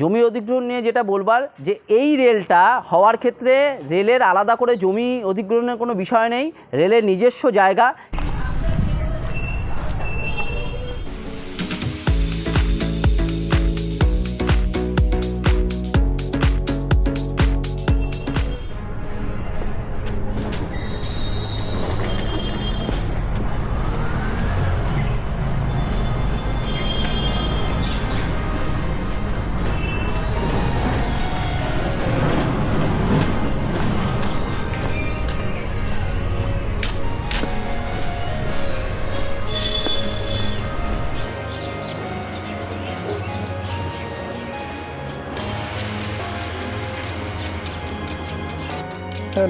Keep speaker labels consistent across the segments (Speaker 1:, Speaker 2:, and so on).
Speaker 1: জমি অধিগ্রহণ নিয়ে যেটা বলবার, যে এই রেলটা হওয়ার ক্ষেত্রে রেলের আলাদা করে জমি অধিগ্রহণের কোনো বিষয় নেই, রেলের নিজস্ব জায়গা।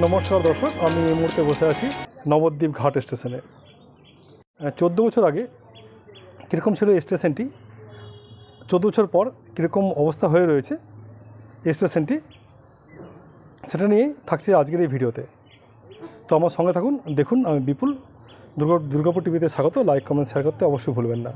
Speaker 2: নমস্কার দর্শক, আমি এই মুহূর্তে বসে আছি নবদ্বীপ ঘাট স্টেশনে। চোদ্দ বছর আগে কীরকম ছিল স্টেশনটি? চোদ্দ বছর পর কীরকম অবস্থা হয়ে রয়েছে স্টেশনটি? সেটা নিয়েই থাকছে আজকের এই ভিডিওতে। তো আমার সঙ্গে থাকুন, দেখুন, আমি বিপুল। দুর্গা দুর্গাপুর টিভিতে স্বাগত, লাইক, কমেন্ট শেয়ার করতে অবশ্যই ভুলবেন না।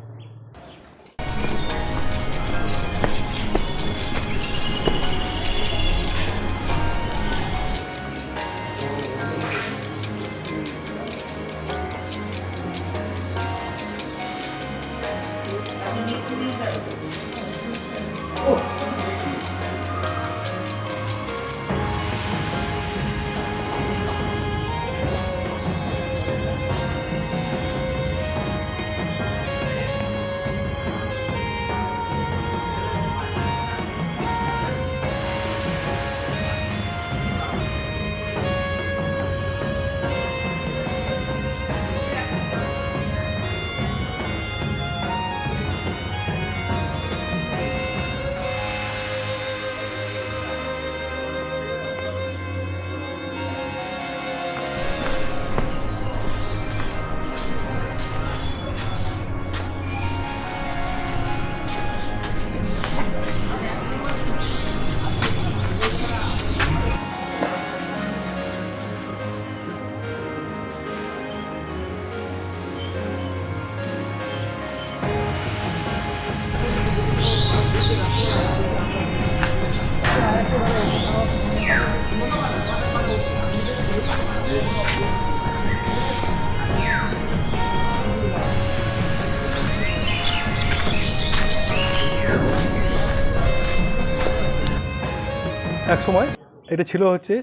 Speaker 2: এক সময় এটা ছিল হচ্ছে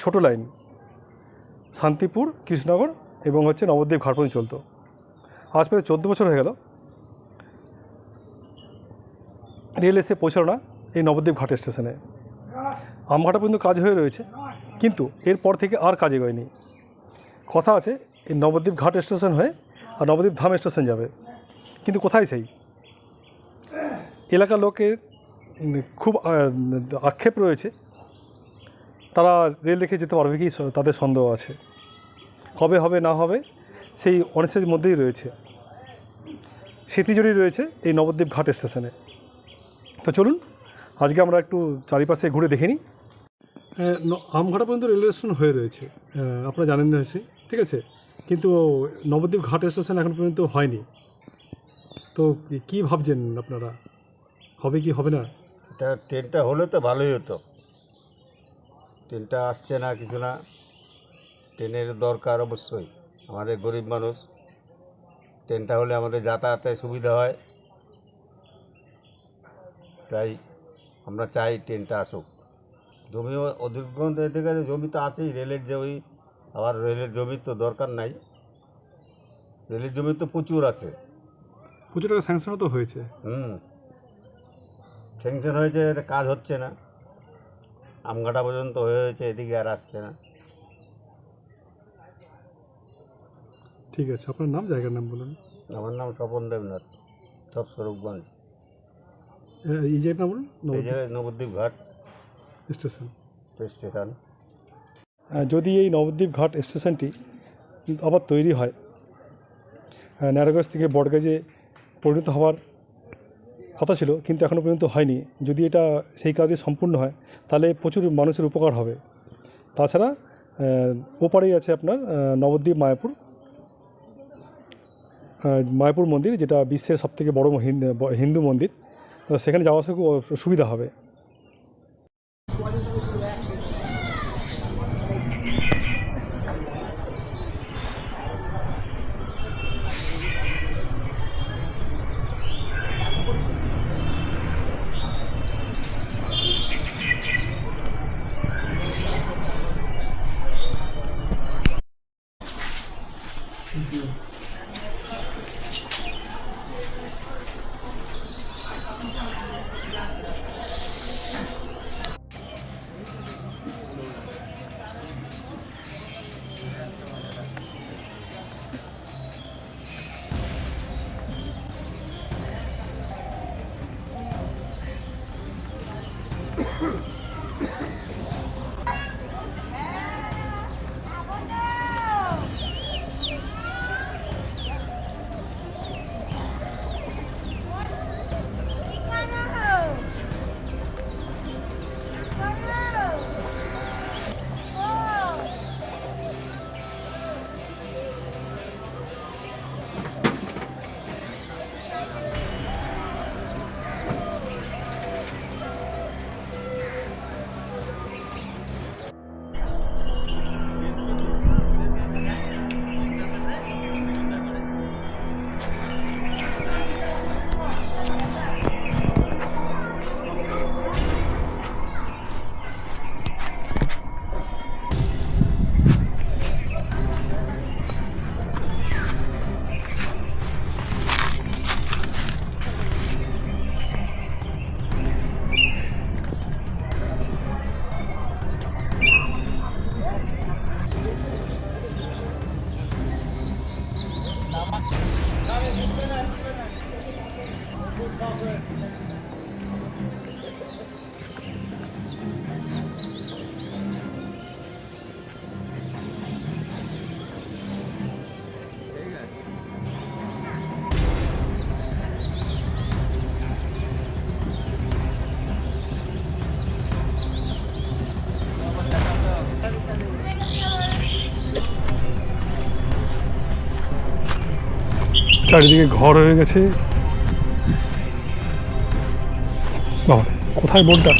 Speaker 2: ছোট লাইন। শান্তিপুর, কৃষ্ণনগর এবং হচ্ছে নবদ্বীপ ঘাট পর্যন্ত চলতো। আজ প্রায় চোদ্দ বছর হয়ে গেল। রেল এসে পৌঁছালো না এই নবদ্বীপ ঘাট স্টেশনে। আমঘাটা পর্যন্ত কাজ হয়ে রয়েছে, কিন্তু এরপর থেকে আর কাজে হয়নি কথা আছে, এই নবদ্বীপ ঘাট স্টেশন হয়ে আর নবদ্বীপ ধাম স্টেশন যাবে। কিন্তু কোথায় সেই? এলাকার লোকের খুব আক্ষেপ রয়েছে। তারা রেল দেখে যেতে পারবে কি? তাদের সন্দেহ আছে। কবে হবে না হবে সেই অনিশ্চয়ের মধ্যেই রয়েছে। স্মৃতিজড়ি রয়েছে এই নবদ্বীপ ঘাট স্টেশনে। তো চলুন আজকে আমরা একটু চারিপাশে ঘুরে দেখে নিই। আমঘাটা পর্যন্ত রেলওয়ে স্টেশন হয়ে রয়েছে। আপনারা জানেন না নিশ্চয়ই ঠিক আছে? কিন্তু নবদ্বীপ ঘাট স্টেশন এখন পর্যন্ত হয়নি। তো কি- কি ভাবছেন আপনারা? হবে কি হবে না?
Speaker 3: এটা ট্রেনটা হলে তো ভালোই হতো। ট্রেনটা আসছে না কিছু না। ট্রেনের দরকার অবশ্যই আমাদের গরিব মানুষ। ট্রেনটা হলে আমাদের যাতায়াতে সুবিধা হয়। তাই আমরা চাই ট্রেনটা আসুক। জমি অধিগ্রহণ দিতে গেলে জমি তো আছেই রেলের জমি আবার রেলের জমির তো দরকার নাই। রেলের জমি তো প্রচুর আছে।
Speaker 2: প্রচুর টাকা স্যাংশনও তো হয়েছে।
Speaker 3: হুম। স্যাংশন হয়েছে এটা কাজ হচ্ছে না। আমঘাটা পর্যন্ত হয়ে হয়েছে এদিকে আর আসছে না।
Speaker 2: ঠিক আছে আপনার নাম জায়গার নাম বলুন।
Speaker 3: আমার নাম স্বপন দেবনাথ সব স্বরূপগঞ্জ।
Speaker 2: এই জায়গার নাম বলুন
Speaker 3: এই জায়গায় নবদ্বীপ ঘাট।
Speaker 2: স্টেশন।
Speaker 3: স্টেশন।
Speaker 2: যদি এই নবদ্বীপ ঘাট স্টেশনটি আবার তৈরি হয় ন্যাড়াগঞ্জ থেকে বটগাজে পরিণত হওয়ার কথা ছিল, কিন্তু এখনও পর্যন্ত হয়নি। যদি এটা সেই কাজে সম্পূর্ণ হয়, তাহলে প্রচুর মানুষের উপকার হবে। তাছাড়া ওপারেই আছে আপনার নবদ্বীপ মায়াপুর। মায়াপুর মন্দির, যেটা বিশ্বের সবথেকে বড় হিন্দু মন্দির। সেখানে যাওয়া আসা খুব সুবিধা হবে। চারিদিকে ঘর হয়ে গেছে। বাবা কোথায় বোর্ডটা?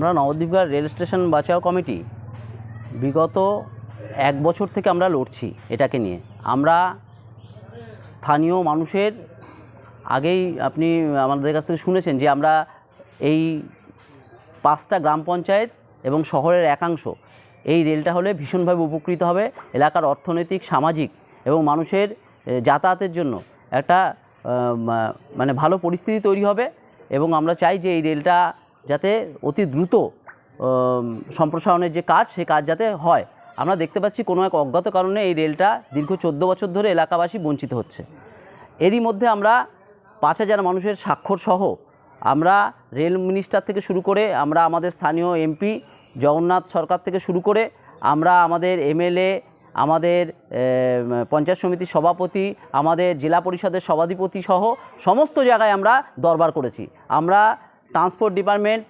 Speaker 1: আমরা নবদ্বীপঘাট রেল স্টেশন বাঁচাও কমিটি, বিগত এক বছর থেকে আমরা লড়ছি এটাকে নিয়ে। আমরা স্থানীয় মানুষের আগেই আপনি আমাদের কাছ থেকে শুনেছেন যে আমরা এই পাঁচটা গ্রাম পঞ্চায়েত এবং শহরের একাংশ, এই রেলটা হলে ভীষণভাবে উপকৃত হবে এলাকার অর্থনৈতিক, সামাজিক এবং মানুষের যাতায়াতের জন্য। একটা মানে ভালো পরিস্থিতি তৈরি হবে এবং আমরা চাই যে এই রেলটা যাতে অতি দ্রুত সম্প্রসারণের যে কাজ, সে কাজ যাতে হয়। আমরা দেখতে পাচ্ছি কোনো এক অজ্ঞাত কারণে এই রেলটা দীর্ঘ চোদ্দ বছর ধরে এলাকাবাসী বঞ্চিত হচ্ছে। এরই মধ্যে আমরা পাঁচ হাজার মানুষের স্বাক্ষর সহ আমরা রেল মিনিস্টার থেকে শুরু করে আমরা আমাদের স্থানীয় এমপি জগন্নাথ সরকার থেকে শুরু করে আমরা আমাদের এমএলএ, আমাদের পঞ্চায়েত সমিতির সভাপতি, আমাদের জেলা পরিষদের সভাধিপতি সহ সমস্ত জায়গায় আমরা দরবার করেছি। আমরা ট্রান্সপোর্ট ডিপার্টমেন্ট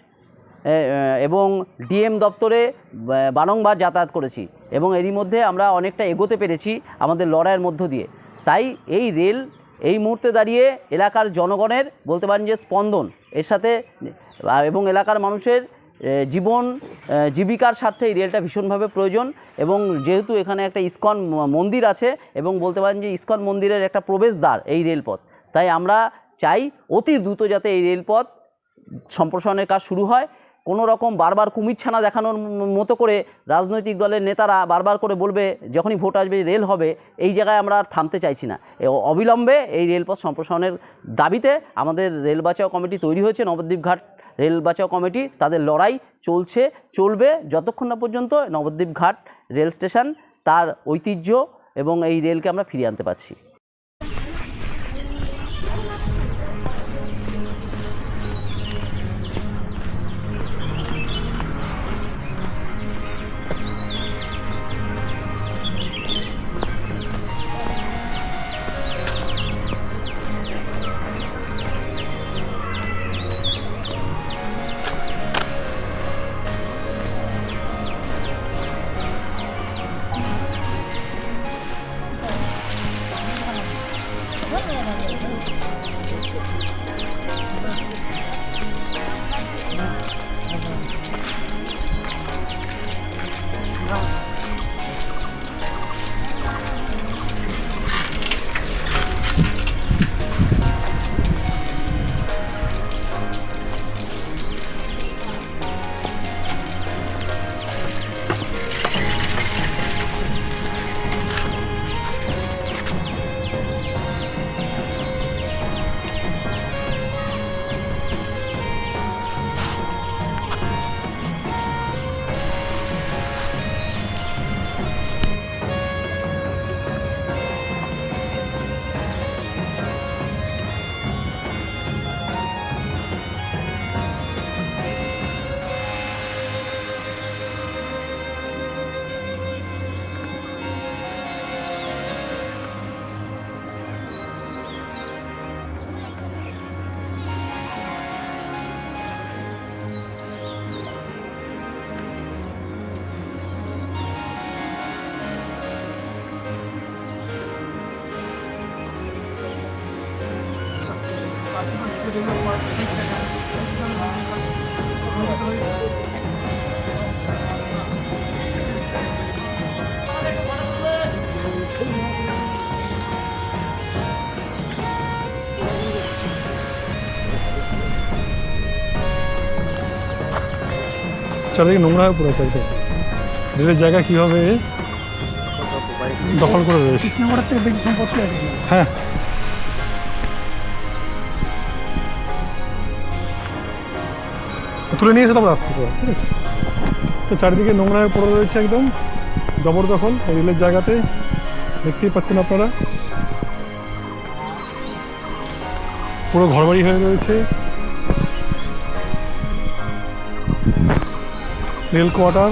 Speaker 1: এবং ডিএম দপ্তরে বারংবার যাতায়াত করেছি এবং এরই মধ্যে আমরা অনেকটা এগোতে পেরেছি আমাদের লড়াইয়ের মধ্য দিয়ে। তাই এই রেল এই মুহূর্তে দাঁড়িয়ে এলাকার জনগণের বলতে পারেন যে স্পন্দন, এর সাথে এবং এলাকার মানুষের জীবন জীবিকার স্বার্থে এই রেলটা ভীষণভাবে প্রয়োজন এবং যেহেতু এখানে একটা ইস্কন মন্দির আছে এবং বলতে পারেন যে ইস্কন মন্দিরের একটা প্রবেশদ্বার এই রেলপথ। তাই আমরা চাই অতি দ্রুত যাতে এই রেলপথ সম্প্রসারণের কাজ শুরু হয়। কোনো রকম বারবার কুমিরছানা দেখানোর মতো করে রাজনৈতিক দলের নেতারা বারবার করে বলবে, যখনই ভোট আসবে, রেল হবে। এই জায়গায় আমরা আর থামতে চাইছি না। অবিলম্বে এই রেলপথ সম্প্রসারণের দাবিতে আমাদের রেল বাঁচাও কমিটি তৈরি হয়েছে। নবদ্বীপ ঘাট রেল বাঁচাও কমিটি, তাদের লড়াই চলছে, চলবে। যতক্ষণ না পর্যন্ত নবদ্বীপ ঘাট রেল স্টেশন তার ঐতিহ্য এবং এই রেলকে আমরা ফিরিয়ে আনতে পারছি।
Speaker 2: চারিদিকে নোংরা হয়ে পড়েছে একদম। রেলের জায়গা কীভাবে দখল করে রয়েছে? হ্যাঁ। তুলে নিয়ে এসে তারপর আসতে হবে। ঠিক আছে। তো চারিদিকে নোংরা হয়ে পড়ে রয়েছে একদম। জবরদখল রেলের জায়গাতে। দেখতেই পাচ্ছেন আপনারা। পুরো ঘরবাড়ি হয়ে রয়েছে। Rail quarter.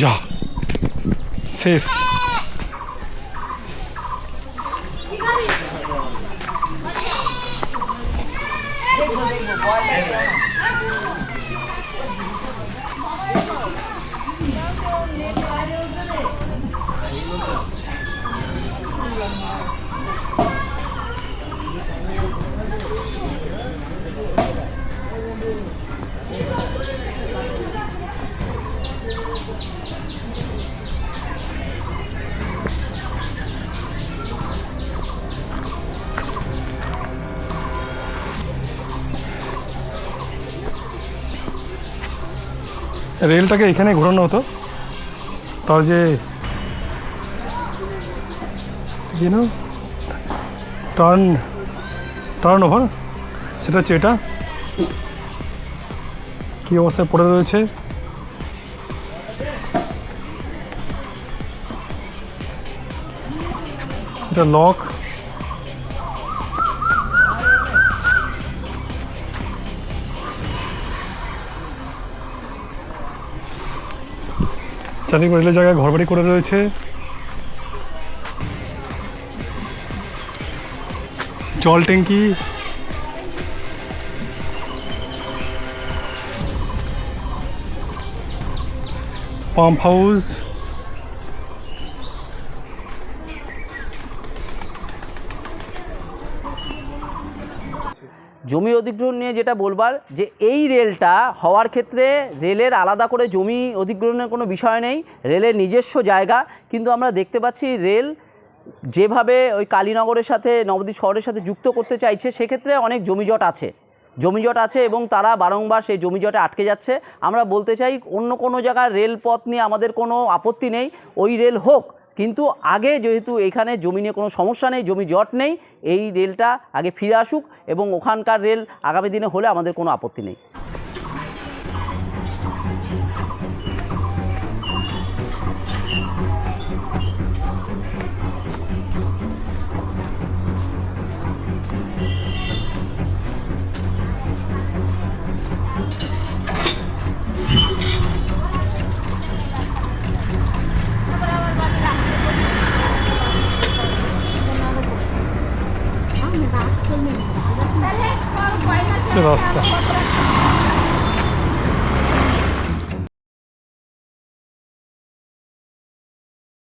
Speaker 2: যা শেষ। রেলটাকে এখানে ঘোরানো হতো। তার যে ইউনো টার্ন টার্ন ওভার সেটা হচ্ছে এটা। কী অবস্থায় পড়ে রয়েছে? এটা লক চারদিকে রেলের জায়গায় ঘরবাড়ি করে রয়েছে। জল ট্যাঙ্কি। Pump house.
Speaker 1: জমি অধিগ্রহণ নিয়ে যেটা বলবার, যে এই রেলটা হওয়ার ক্ষেত্রে রেলের আলাদা করে জমি অধিগ্রহণের কোনো বিষয় নেই। রেলের নিজস্ব জায়গা, কিন্তু আমরা দেখতে পাচ্ছি রেল যেভাবে ওই কালীনগরের সাথে, নবদ্বীপ শহরের সাথে যুক্ত করতে চাইছে, সেক্ষেত্রে অনেক জমিজট আছে। জমিজট আছে এবং তারা বারংবার সেই জমিজটে আটকে যাচ্ছে। আমরা বলতে চাই, অন্য কোনো জায়গার রেলপথ নিয়ে আমাদের কোনো আপত্তি নেই। ওই রেল হোক, কিন্তু আগে যেহেতু এখানে জমি নিয়ে কোনো সমস্যা নেই, জমি জট নেই, এই রেলটা আগে ফিরে আসুক এবং ওখানকার রেল আগামী দিনে হলে আমাদের কোনো আপত্তি নেই।